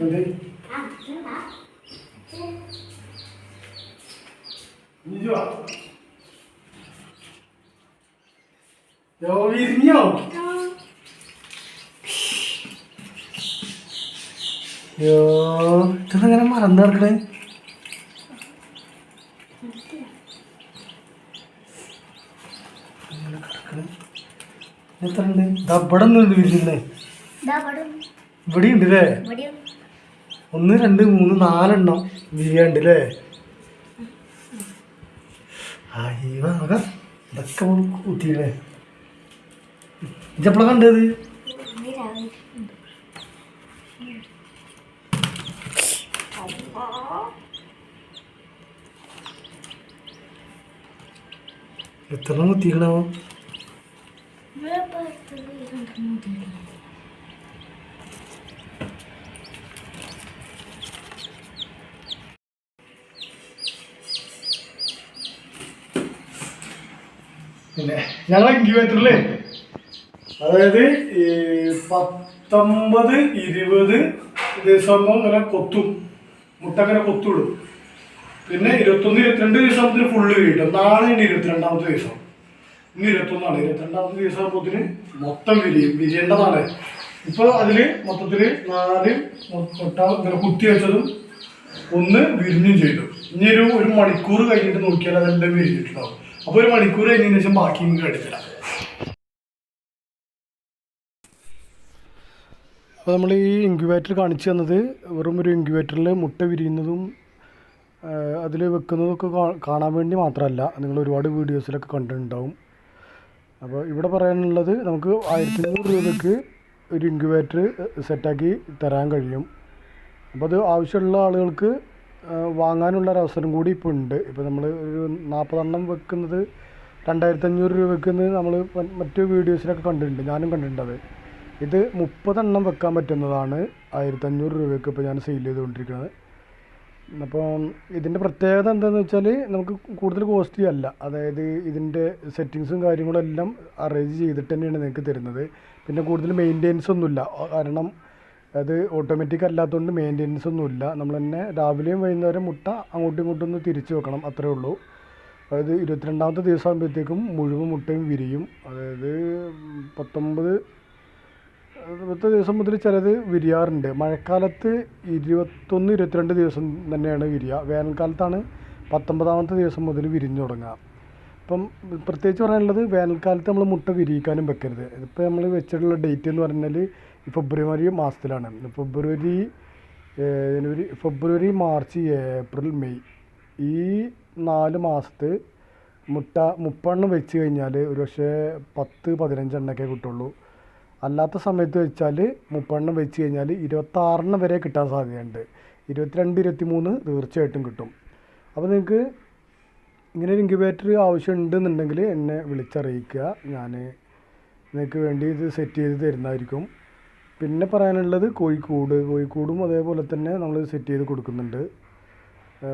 എന്ത്? വിരിഞ്ഞോ യോ ഇതെങ്ങനെ മറന്നു കിടക്കണേ. എത്ര ഉണ്ട് ഇവിടെ ഒന്നുണ്ട് വിരിഞ്ഞേ ഇവിടെ ഉണ്ട് അല്ലേ? ഒന്ന് രണ്ട് മൂന്ന് നാലെണ്ണം വിരിയാണ്ട് അല്ലേ ഇതൊക്കെ കുത്തിയില്ലേ ഇതെപ്പോഴാ കണ്ടത്? എത്ര കുത്തിക്കണോ പിന്നെ ഞങ്ങൾ ഇൻക്യുബേറ്ററിൽ. അതായത് ഈ പത്തൊമ്പത് ഇരുപത് ദിവസമാകുമ്പോൾ ഇങ്ങനെ കൊത്തും. മുട്ട അങ്ങനെ കൊത്തുവിടും പിന്നെ ഇരുപത്തൊന്ന് ഇരുപത്തിരണ്ട് ദിവസത്തിന് ഫുള്ള് കിട്ടും. നാളെ ഇനി ഇരുപത്തിരണ്ടാമത്തെ ദിവസം. ഇന്ന് ഇരുപത്തൊന്നാണ്. ഇരുപത്തിരണ്ടാമത്തെ ദിവസം ആകുമ്പോഴത്തിന് മൊത്തം വിരിയും. വിരിയേണ്ടതാണ്. ഇപ്പോൾ അതിൽ മൊത്തത്തിൽ നാല് മുട്ട ഇങ്ങനെ കുത്തി വെച്ചതും ഒന്ന് വിരിഞ്ഞും ചെയ്തു. ഇനി ഒരു മണിക്കൂർ കഴിഞ്ഞിട്ട് നോക്കിയാൽ അതെല്ലാം വിരിഞ്ഞിട്ടുണ്ടാവും. അപ്പോൾ ഒരു മണിക്കൂർ കഴിഞ്ഞതിന് ശേഷം ബാക്കി നിങ്ങൾക്ക് അപ്പോൾ നമ്മൾ ഈ ഇൻക്യുബേറ്റർ കാണിച്ചു തന്നത് വെറും ഒരു ഇൻക്യുബേറ്ററിൽ മുട്ട വിരിയുന്നതും അതിൽ വെക്കുന്നതൊക്കെ കാണാൻ വേണ്ടി മാത്രമല്ല. നിങ്ങൾ ഒരുപാട് വീഡിയോസിലൊക്കെ കണ്ടിട്ടുണ്ടാവും. അപ്പോൾ ഇവിടെ പറയാനുള്ളത് നമുക്ക് ആയിരത്തി അഞ്ഞൂറ് രൂപയ്ക്ക് ഒരു ഇൻക്യുബേറ്റർ സെറ്റാക്കി തരാൻ കഴിയും. അപ്പോൾ അത് ആവശ്യമുള്ള ആളുകൾക്ക് വാങ്ങാനുള്ള ഒരു അവസരം കൂടി ഇപ്പോൾ ഉണ്ട് ഇപ്പോൾ നമ്മൾ ഒരു നാൽപ്പതെണ്ണം വെക്കുന്നത് രണ്ടായിരത്തി അഞ്ഞൂറ് രൂപ വെക്കുന്നത് നമ്മൾ മറ്റു വീഡിയോസിലൊക്കെ കണ്ടിട്ടുണ്ട്. ഞാനും കണ്ടിട്ടുണ്ട് അത്. ഇത് മുപ്പതെണ്ണം വെക്കാൻ പറ്റുന്നതാണ് ആയിരത്തി അഞ്ഞൂറ് രൂപയ്ക്ക് ഇപ്പോൾ ഞാൻ സെയിൽ ചെയ്തുകൊണ്ടിരിക്കുന്നത്. അപ്പം ഇതിന്റെ പ്രത്യേകത എന്താണെന്ന് വെച്ചാൽ നമുക്ക് കൂടുതൽ കോസ്റ്റ്ലി അല്ല. അതായത് ഇതിന്റെ സെറ്റിങ്സും കാര്യങ്ങളും എല്ലാം അറേഞ്ച് ചെയ്തിട്ട് തന്നെയാണ് നിങ്ങൾക്ക് തരുന്നത്. പിന്നെ കൂടുതൽ മെയിന്റെനൻസ് ഒന്നുമില്ല. കാരണം അത് ഓട്ടോമാറ്റിക് അല്ലാത്തതുകൊണ്ട് മെയിന്റെനൻസ് ഒന്നുമില്ല നമ്മൾ തന്നെ രാവിലെയും വൈകുന്നേരം മുട്ട അങ്ങോട്ടും ഇങ്ങോട്ടും ഒന്ന് തിരിച്ച് വെക്കണം അത്രേ ഉള്ളൂ. അതായത് ഇരുപത്തിരണ്ടാമത്തെ ദിവസം ആകുമ്പോഴത്തേക്കും മുഴുവൻ മുട്ടയും വിരിയും. അതായത് പത്തൊമ്പത് പത്ത് ദിവസം മുതൽ ചിലത് വിരിയാറുണ്ട്. മഴക്കാലത്ത് ഇരുപത്തൊന്ന് ഇരുപത്തിരണ്ട് ദിവസം തന്നെയാണ് വിരിയുക വേനൽക്കാലത്താണ് പത്തൊമ്പതാമത്തെ ദിവസം മുതൽ വിരിഞ്ഞു തുടങ്ങുക. അപ്പം പ്രത്യേകിച്ച് പറയാനുള്ളത് വേനൽക്കാലത്ത് നമ്മൾ മുട്ട വിരിയിക്കാനും വെക്കരുത്. ഇതിപ്പോൾ നമ്മൾ വെച്ചിട്ടുള്ള ഡേറ്റ് എന്ന് പറഞ്ഞാൽ ഫെബ്രുവരി മാസത്തിലാണ്. ഫെബ്രുവരി ജനുവരി ഫെബ്രുവരി മാർച്ച് ഏപ്രിൽ മെയ്. ഈ നാല് മാസത്ത് മുട്ട മുപ്പെണ്ണം വെച്ച് കഴിഞ്ഞാൽ ഒരു പക്ഷേ പത്ത് പതിനഞ്ചെണ്ണൊക്കെ കിട്ടുള്ളൂ. അല്ലാത്ത സമയത്ത് വെച്ചാൽ മുപ്പെണ്ണം വെച്ച് കഴിഞ്ഞാൽ ഇരുപത്താറെണ്ണം വരെ കിട്ടാൻ സാധ്യതയുണ്ട്. ഇരുപത്തിരണ്ട് ഇരുപത്തി മൂന്ന് തീർച്ചയായിട്ടും കിട്ടും. അപ്പോൾ നിങ്ങൾക്ക് ഇങ്ങനെ ഒരു ഇൻക്യുബേറ്റർ ആവശ്യമുണ്ടെന്നുണ്ടെങ്കിൽ എന്നെ വിളിച്ചറിയിക്കുക. ഞാൻ നിങ്ങൾക്ക് വേണ്ടി ഇത് സെറ്റ് ചെയ്ത് തരുന്നതായിരിക്കും. പിന്നെ പറയാനുള്ളത് കോഴിക്കോട്. കോഴിക്കോടും അതേപോലെ തന്നെ നമ്മൾ സെറ്റ് ചെയ്ത് കൊടുക്കുന്നുണ്ട്.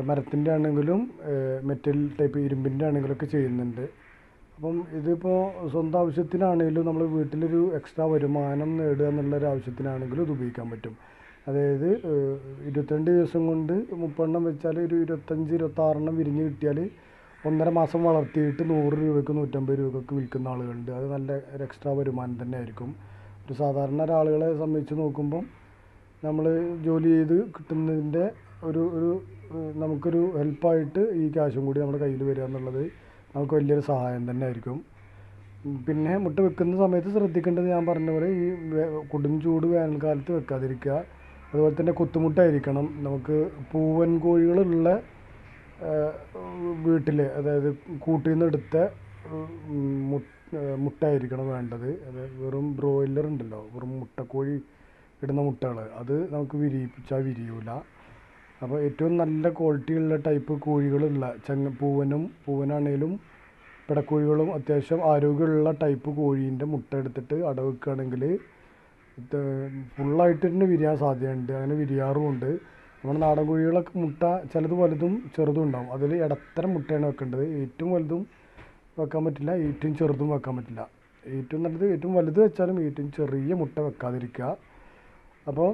മരത്തിന്റെ ആണെങ്കിലും മെറ്റൽ ടൈപ്പ് ഇരുമ്പിന്റെ ആണെങ്കിലൊക്കെ ചെയ്യുന്നുണ്ട്. അപ്പം ഇതിപ്പോൾ സ്വന്തം ആവശ്യത്തിനാണെങ്കിലും നമ്മൾ വീട്ടിലൊരു എക്സ്ട്രാ വരുമാനം നേടുക എന്നുള്ളൊരു ആവശ്യത്തിനാണെങ്കിലും ഇത് ഉപയോഗിക്കാൻ പറ്റും. അതായത് ഇരുപത്തിരണ്ട് ദിവസം കൊണ്ട് മുപ്പെണ്ണം വെച്ചാൽ ഒരു ഇരുപത്തഞ്ച് ഇരുപത്താറെണ്ണം വിരിഞ്ഞ് കിട്ടിയാൽ ഒന്നര മാസം വളർത്തിയിട്ട് നൂറ് രൂപയ്ക്ക് നൂറ്റമ്പത് രൂപയ്ക്ക് വിൽക്കുന്ന ആളുകളുണ്ട്. അത് നല്ല ഒരു എക്സ്ട്രാ വരുമാനം തന്നെ ആയിരിക്കും. ഒരു സാധാരണ ഒരാളുകളെ സംബന്ധിച്ച് നോക്കുമ്പം നമ്മൾ ജോലി ചെയ്ത് കിട്ടുന്നതിന്റെ ഒരു ഒരു നമുക്കൊരു ഹെൽപ്പായിട്ട് ഈ ക്യാഷും കൂടി നമ്മുടെ കയ്യിൽ വരിക എന്നുള്ളത് നമുക്ക് വലിയൊരു സഹായം തന്നെ ആയിരിക്കും പിന്നെ മുട്ട വെക്കുന്ന സമയത്ത് ശ്രദ്ധിക്കേണ്ടത് ഞാൻ പറഞ്ഞ പോലെ ഈ കൊടും ചൂട് വേനൽക്കാലത്ത് വെക്കാതിരിക്കുക. അതുപോലെ തന്നെ കൊത്തുമുട്ടായിരിക്കണം. നമുക്ക് പൂവൻ കോഴികളുള്ള വീട്ടിൽ അതായത് കൂട്ടിൽ നിന്ന് എടുത്ത ഉം, മു- ഏഹ്, മുട്ടയായിരിക്കണം വേണ്ടത്. അത് വെറും ബ്രോയിലർ ഉണ്ടല്ലോ. വെറും മുട്ടക്കോഴി ഇടുന്ന മുട്ടകൾ അത് നമുക്ക് വിരിയിപ്പിച്ചാൽ വിരിയൂല. അപ്പോൾ ഏറ്റവും നല്ല ക്വാളിറ്റിയുള്ള ടൈപ്പ് കോഴികളുള്ള ചെങ്ങ പൂവനും പൂവനാണേലും പിടക്കോഴികളും അത്യാവശ്യം ആരോഗ്യമുള്ള ടൈപ്പ് കോഴീന്റെ മുട്ട എടുത്തിട്ട് അട വെക്കുകയാണെങ്കിൽ ഇത് ഫുള്ളായിട്ട് തന്നെ വിരിയാൻ സാധ്യതയുണ്ട്. അങ്ങനെ വിരിയാറുമുണ്ട്. നമ്മുടെ നാടൻ കോഴികളൊക്കെ മുട്ട ചിലത് വലുതും ചെറുതും ഉണ്ടാവും. അതിൽ ഇടത്തരം മുട്ടയാണ് വെക്കേണ്ടത്. ഏറ്റവും വലുതും വെക്കാൻ പറ്റില്ല ഏറ്റവും ചെറുതും വെക്കാൻ പറ്റില്ല. ഏറ്റവും നല്ലത് ഏറ്റവും വലുത് വെച്ചാലും ഏറ്റവും ചെറിയ മുട്ട വെക്കാതിരിക്കുക. അപ്പോൾ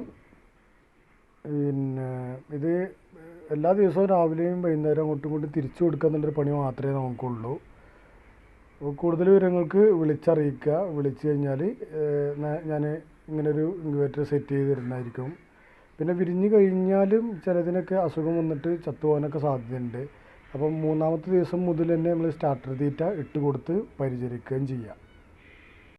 പിന്നെ ഇത് എല്ലാ ദിവസവും രാവിലെയും വൈകുന്നേരം അങ്ങോട്ടും ഇങ്ങോട്ടും തിരിച്ചു കൊടുക്കുക എന്നുള്ളൊരു പണി മാത്രമേ നമുക്കുള്ളൂ. കൂടുതൽ വിവരങ്ങൾക്ക് വിളിച്ചറിയിക്കുക. വിളിച്ചു കഴിഞ്ഞാൽ ഞാൻ ഇങ്ങനൊരു ഇൻക്യുബേറ്റർ സെറ്റ് ചെയ്ത് തരുന്നതായിരിക്കും. പിന്നെ വിരിഞ്ഞ് കഴിഞ്ഞാലും ചിലതിനൊക്കെ അസുഖം വന്നിട്ട് ചത്തുപോകാനൊക്കെ സാധ്യതയുണ്ട്. അപ്പം മൂന്നാമത്തെ ദിവസം മുതൽ തന്നെ നമ്മൾ സ്റ്റാർട്ടർ തീറ്റ ഇട്ട് കൊടുത്ത് പരിചരിക്കുകയും ചെയ്യുക